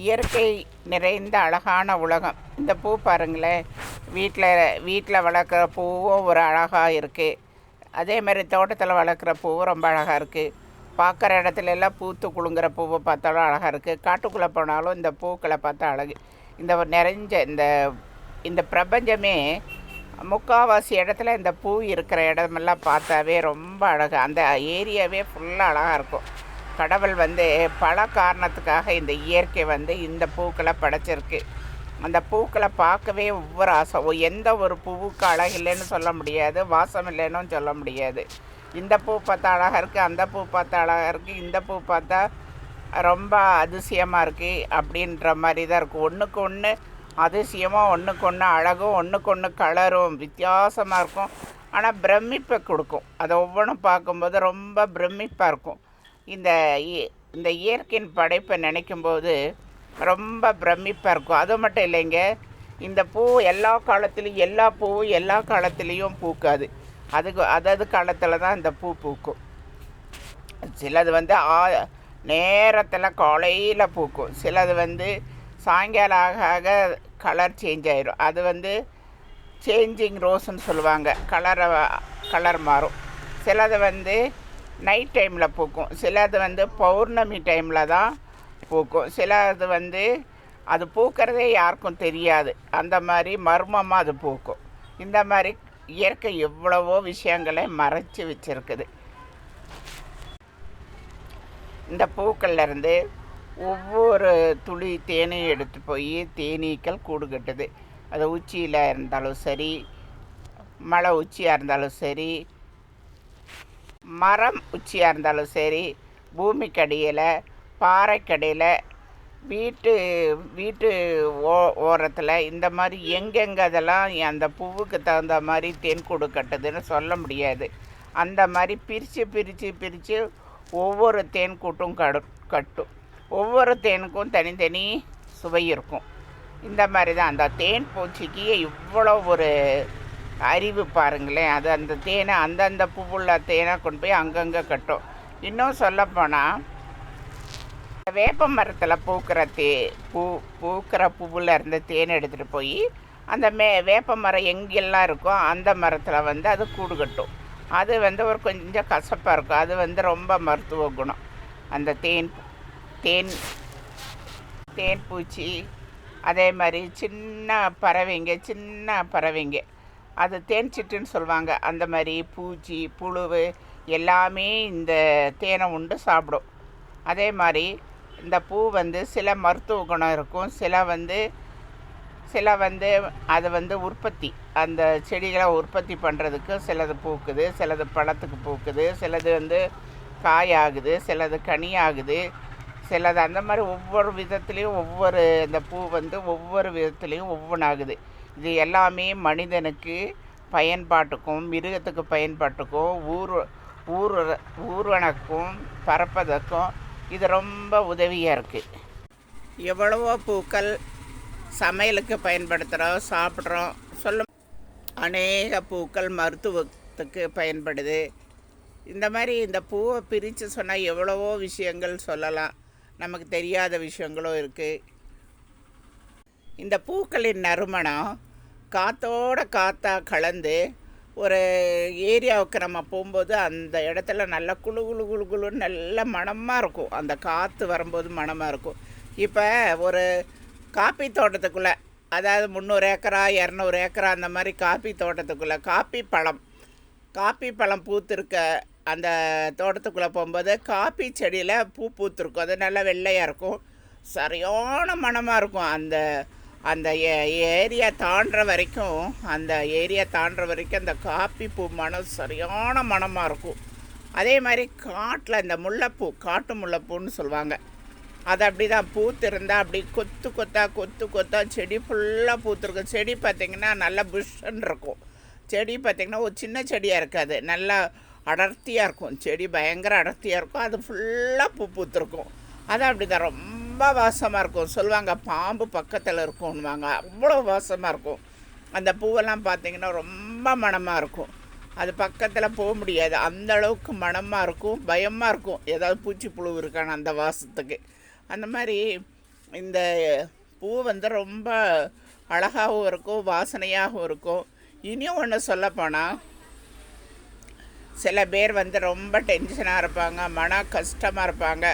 இயற்கை நிறைந்த அழகான உலகம். இந்த பூ பாருங்களேன் வீட்டில் வீட்டில் வளர்க்குற பூவும் ஒரு அழகாக இருக்குது அதே மாதிரி தோட்டத்தில் வளர்க்குற பூவும் ரொம்ப அழகாக இருக்குது பார்க்குற இடத்துல எல்லாம் பூத்து குலுங்குற பூவை பார்த்தாலும் அழகாக இருக்குது காட்டுக்குள்ளே போனாலும் இந்த பூக்களை பார்த்தா அழகு. இந்த நிறைஞ்ச இந்த இந்த பிரபஞ்சமே முக்கால்வாசி இடத்துல இந்த பூ இருக்கிற இடமெல்லாம் பார்த்தாவே ரொம்ப அழகு. அந்த ஏரியாவே ஃபுல்லாக அழகாக இருக்கும். கடவுள் வந்து பல காரணத்துக்காக இந்த இயற்கை வந்து இந்த பூக்களை படைச்சிருக்கு. அந்த பூக்களை பார்க்கவே ஒவ்வொரு ஆசை. எந்த ஒரு பூவுக்கு அழகு இல்லைன்னு சொல்ல முடியாது வாசம் இல்லைன்னு சொல்ல முடியாது. இந்த பூ பார்த்தா அழகாக இருக்குது அந்த பூ பார்த்தா அழகாக இருக்குது இந்த பூ பார்த்தா ரொம்ப அதிசயமாக இருக்குது அப்படின்ற மாதிரி தான் இருக்கும் ஒன்றுக்கு ஒன்று அதிசயமாக ஒன்றுக்கு ஒன்று அழகும் ஒன்றுக்கு ஒன்று கலரும் வித்தியாசமாக இருக்கும். ஆனால் பிரமிப்பை கொடுக்கும். அதை ஒவ்வொன்றும் பார்க்கும்போது ரொம்ப பிரமிப்பாக இருக்கும். இந்த இ- இந்த இயற்கையின் படைப்பை நினைக்கும்போது ரொம்ப பிரமிப்பாக இருக்கும். அது மட்டும் இல்லைங்க இந்த பூ எல்லா காலத்துலேயும் எல்லா பூவும் எல்லா காலத்துலேயும் பூக்காது. அதுக்கு அதது காலத்தில் தான் இந்த பூ பூக்கும். சிலது வந்து ஆ நேரத்தில் காலையில் பூக்கும். சிலது வந்து சாயங்காலம் ஆக ஆக கலர் சேஞ்ச் ஆயிரும். அது வந்து சேஞ்சிங் ரோஸ்ன்னு சொல்லுவாங்க. கலரை கலர் மாறும். சிலது வந்து நைட் டைமில் பூக்கும். சிலது வந்து பௌர்ணமி டைமில் தான் பூக்கும். சிலது வந்து அது பூக்கிறதே யாருக்கும் தெரியாது. அந்த மாதிரி மர்மமாக அது பூக்கும். இந்த மாதிரி இயற்கை எவ்வளவோ விஷயங்களை மறைச்சி வச்சிருக்குது. இந்த பூக்கள்லேருந்து ஒவ்வொரு துளி தேனையும் எடுத்து போய் தேனீக்கள் கூடு கட்டுது அது உச்சியில் இருந்தாலும் சரி மலை உச்சியாக இருந்தாலும் சரி மரம் உச்சியாக இருந்தாலும் சரி பூமிக்கடியில் பாறைக்கடியில் வீட்டு வீட்டு ஓ ஓரத்தில் இந்த மாதிரி எங்கெங்கே அதெல்லாம் அந்த பூவுக்கு தகுந்த மாதிரி தேன் கூடு கட்டுதுன்னு சொல்ல முடியாது. அந்த மாதிரி பிரித்து பிரித்து பிரித்து ஒவ்வொரு தேன் கூட்டும் கடு கட்டும். ஒவ்வொரு தேனுக்கும் தனித்தனி சுவை இருக்கும். இந்த மாதிரி தான். அந்த தேன் பூச்சிக்கு இவ்வளோ ஒரு அறிவு பாருங்களேன். அது அந்த தேனை அந்தந்த பூவுள்ள தேனை கொண்டு போய் அங்கங்கே கட்டும். இன்னும் சொல்லப்போனால் வேப்ப மரத்தில் பூக்கிற தே பூ பூக்கிற பூவில் இருந்த தேனை எடுத்துகிட்டு போய் அந்த மே வேப்ப மரம் எங்கெல்லாம் இருக்கோ அந்த மரத்தில் வந்து அது கூடு கட்டும். அது வந்து ஒரு கொஞ்சம் கசப்பாக இருக்கும். அது வந்து ரொம்ப மருத்துவ குணம். அந்த தேன் தேன் தேன் பூச்சி அதே மாதிரி சின்ன பறவைங்க சின்ன பறவைங்க. அது தேன் சிட்டுன்னு சொல்லுவாங்க. அந்த மாதிரி பூச்சி புழுவு எல்லாமே இந்த தேனை உண்டு சாப்பிடும். அதே மாதிரி இந்த பூ வந்து சில மருத்துவ குணம் இருக்கும். சில வந்து சில வந்து அது வந்து உற்பத்தி. அந்த செடிகளை உற்பத்தி பண்ணுறதுக்கு சிலது பூக்குது சிலது பழத்துக்கு பூக்குது சிலது வந்து காயாகுது சிலது கனியாகுது. சிலது அந்த மாதிரி ஒவ்வொரு விதத்துலேயும் ஒவ்வொரு இந்த பூ வந்து ஒவ்வொரு விதத்துலேயும் ஒவ்வொன்றாகுது. இது எல்லாமே மனிதனுக்கு பயன்பாட்டுக்கும் மிருகத்துக்கு பயன்பாட்டுக்கும் ஊர் ஊர் ஊர்வனக்கும் பறப்பதற்கும் இது ரொம்ப உதவியாக இருக்குது எவ்வளவோ பூக்கள் சமையலுக்கு பயன்படுத்துகிறோம் சாப்பிட்றோம். சொல்ல அநேக பூக்கள் மருத்துவத்துக்கு பயன்படுது. இந்த மாதிரி இந்த பூவை பிரித்து சொன்னால் எவ்வளவோ விஷயங்கள் சொல்லலாம். நமக்கு தெரியாத விஷயங்களும் இருக்குது இந்த பூக்களின் நறுமணம் காத்தோட காத்தா கலந்து ஒரு ஏரியாவுக்கு நம்ம போகும்போது அந்த இடத்துல நல்ல குளு குளு குழு குளுன்னு நல்ல மணமாக இருக்கும். அந்த காற்று வரும்போது மணமாக இருக்கும். இப்போ ஒரு காப்பி தோட்டத்துக்குள்ளே அதாவது முந்நூறு ஏக்கரா இரநூறு ஏக்கரா அந்த மாதிரி காப்பி தோட்டத்துக்குள்ளே காப்பி பழம் காப்பி பழம் பூத்திருக்க அந்த தோட்டத்துக்குள்ளே போகும்போது காப்பி செடியில் பூ பூத்திருக்கும். அது நல்லா வெள்ளையாக இருக்கும். சரியான மணமாக இருக்கும். அந்த அந்த ஏ- ஏரியா தாண்டுற வரைக்கும் அந்த ஏரியா தாண்டுற வரைக்கும் அந்த காப்பி பூ மனம் சரியான மனமாக இருக்கும். அதே மாதிரி காட்டில் இந்த முல்லைப்பூ காட்டு முல்லைப்பூன்னு சொல்லுவாங்க. அது அப்படி தான் பூத்திருந்தா அப்படி கொத்து கொத்தா கொத்து கொத்தா செடி ஃபுல்லாக பூத்திருக்கும். செடி பார்த்திங்கன்னா நல்லா புஷ்ஷன் இருக்கும். செடி பார்த்திங்கன்னா ஒரு சின்ன செடியாக இருக்காது. நல்லா அடர்த்தியாக இருக்கும். செடி பயங்கர அடர்த்தியாக இருக்கும். அது ஃபுல்லாக பூ பூத்துருக்கும். அது அப்படி தான் ரொம்ப ரொம்ப வாசமாக இருக்கும். சொல்லுவாங்க பாம்பு பக்கத்தில் இருக்கும்னுவாங்க. அவ்வளோ வாசமாக இருக்கும். அந்த பூவெல்லாம் பார்த்திங்கன்னா ரொம்ப மணமாக இருக்கும். அது பக்கத்தில் போக முடியாது. அந்த அளவுக்கு மணமாக இருக்கும் பயமாக இருக்கும். ஏதாவது பூச்சி புழு இருக்கான்னு அந்த வாசத்துக்கு. அந்த மாதிரி இந்த பூ வந்து ரொம்ப அழகாகவும் இருக்கும் வாசனையாகவும் இருக்கும். இனியும் ஒன்று சொல்லப்போனால் சில பேர் வந்து ரொம்ப டென்ஷனாக இருப்பாங்க மன கஷ்டமாக இருப்பாங்க.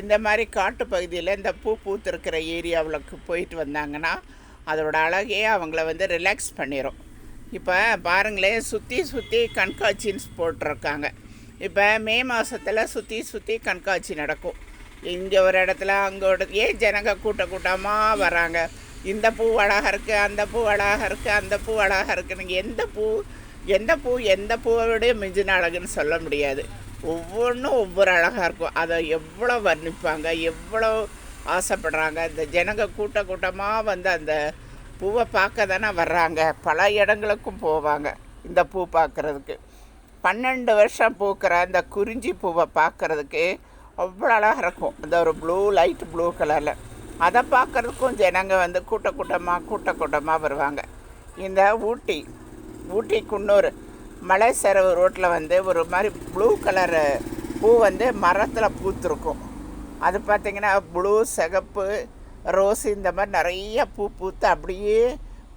இந்த மாதிரி காட்டு பகுதியில் இந்த பூ பூத்திருக்கிற ஏரியாவுக்கு போயிட்டு வந்தாங்கன்னா அதோட அழகே அவங்கள வந்து ரிலாக்ஸ் பண்ணிடும் இப்போ பாருங்களேன் சுற்றி சுற்றி கண்காட்சின்னு போட்டிருக்காங்க. இப்போ மே மாதத்தில் சுற்றி சுற்றி கண்காட்சி நடக்கும். இங்கே ஒரு இடத்துல அங்கே ஒரு ஏன் ஜனங்க கூட்ட கூட்டமாக வராங்க? இந்த பூ அழகாக இருக்குது அந்த பூ அழகாக இருக்குது அந்த பூ அழகாக இருக்குன்னு எந்த பூ எந்த பூ எந்த பூவை விட மிஞ்சின அழகுன்னு சொல்ல முடியாது. ஒவ்வொன்றும் ஒவ்வொரு அழகாக இருக்கும். அதை எவ்வளோ வர்ணிப்பாங்க எவ்வளோ ஆசைப்படுறாங்க. இந்த ஜனங்க கூட்ட கூட்டமாக வந்து அந்த பூவை பார்க்க தானே வர்றாங்க. பல இடங்களுக்கும் போவாங்க இந்த பூ பார்க்குறதுக்கு. பன்னெண்டு வருஷம் பூக்கிற அந்த குறிஞ்சி பூவை பார்க்குறதுக்கு அவ்வளோ அழகாக இருக்கும். அந்த ஒரு ப்ளூ லைட் ப்ளூ கலரில். அதை பார்க்குறதுக்கும் ஜனங்க வந்து கூட்ட கூட்டமாக கூட்ட கூட்டமாக வருவாங்க. இந்த ஊட்டி ஊட்டி குன்னூர். மலை சரவு ரோட்டில் வந்து ஒரு மாதிரி ப்ளூ கலரு பூ வந்து மரத்தில் பூத்துருக்கும். அது பார்த்திங்கன்னா ப்ளூ சிகப்பு ரோஸ் இந்த மாதிரி நிறைய பூ பூத்து அப்படியே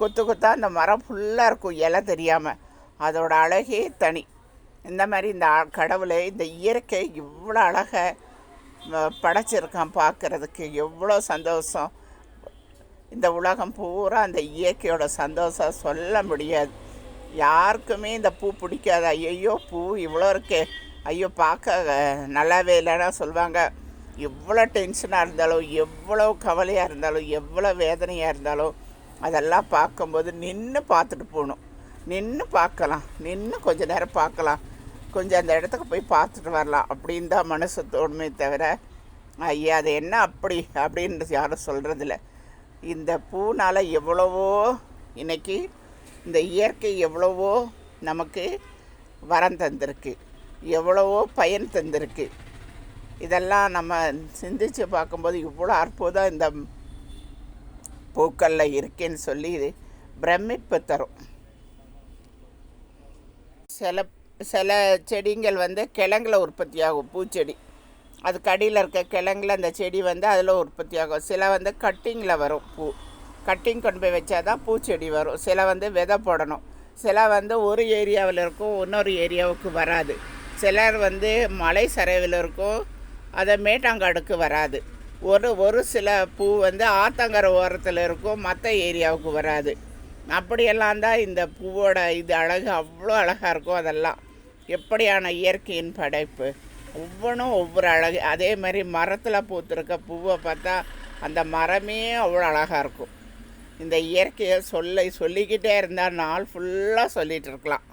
கொத்து கொத்தா அந்த மரம் ஃபுல்லாக இருக்கும். இலை தெரியாமல் அதோட அழகே தனி. இந்த மாதிரி இந்த கடவுளை இந்த இயற்கை இவ்வளோ அழகை படைச்சிருக்கான் பார்க்குறதுக்கு எவ்வளோ சந்தோஷம். இந்த உலகம் பூரா அந்த இயற்கையோட சந்தோஷம் சொல்ல முடியாது. யாருக்குமே இந்த பூ பிடிக்காது. ஐயோ பூ இவ்வளோ இருக்கே. ஐயோ பார்க்க நல்லாவே இல்லைன்னா சொல்லுவாங்க எவ்வளோ டென்ஷனாக இருந்தாலும் எவ்வளோ கவலையாக இருந்தாலும் எவ்வளோ வேதனையாக இருந்தாலும் அதெல்லாம் பார்க்கும்போது நின்று பார்த்துட்டு போகணும். நின்று பார்க்கலாம். நின்று கொஞ்சம் நேரம் பார்க்கலாம். கொஞ்சம் அந்த இடத்துக்கு போய் பார்த்துட்டு வரலாம். அப்படின்னு தான் மனசு தோணுமே தவிர ஐயா அது என்ன அப்படி? அப்படின்றது யாரும் சொல்கிறதில்ல இந்த பூனால் எவ்வளவோ இன்றைக்கி இந்த இயற்கை எவ்வளவோ நமக்கு வரம் தந்திருக்கு எவ்வளவோ பயன் தந்திருக்கு. இதெல்லாம் நம்ம சிந்திச்சு பார்க்கும்போது இவ்வளோ அற்புதம் இந்த பூக்களில் இருக்கேன்னு சொல்லி பிரமிப்பு தரும். சில சில செடிங்கள் வந்து கிழங்குல உற்பத்தி ஆகும் பூச்செடி. அதுக்கு அடியில் இருக்க கிழங்குல அந்த செடி வந்து அதில் உற்பத்தி ஆகும் சில வந்து கட்டிங்கில் வரும் பூ. கட்டிங் கொண்டு போய் வச்சா தான் பூச்செடி வரும். சில வந்து விதை போடணும். சில வந்து ஒரு ஏரியாவில் இருக்கும் இன்னொரு ஏரியாவுக்கு வராது. சிலர் வந்து மலை சரைவில் இருக்கும் அதை மேட்டாங்காடுக்கு வராது. ஒரு ஒரு சில பூ வந்து ஆத்தங்கரை ஓரத்தில் இருக்கும் மற்ற ஏரியாவுக்கு வராது. அப்படியெல்லாம் தான் இந்த பூவோட இது அழகு அவ்வளோ அழகாக இருக்கும் அதெல்லாம். எப்படியான இயற்கையின் படைப்பு. ஒவ்வொன்றும் ஒவ்வொரு அழகு. அதே மாதிரி மரத்தில் பூத்துருக்க பூவை பார்த்தா அந்த மரமே அவ்வளோ அழகாக இருக்கும். இந்த இயற்கையை சொல்ல சொல்லிக்கிட்டே இருந்தால் நாள் ஃபுல்லாக சொல்லிகிட்டு இருக்கலாம்.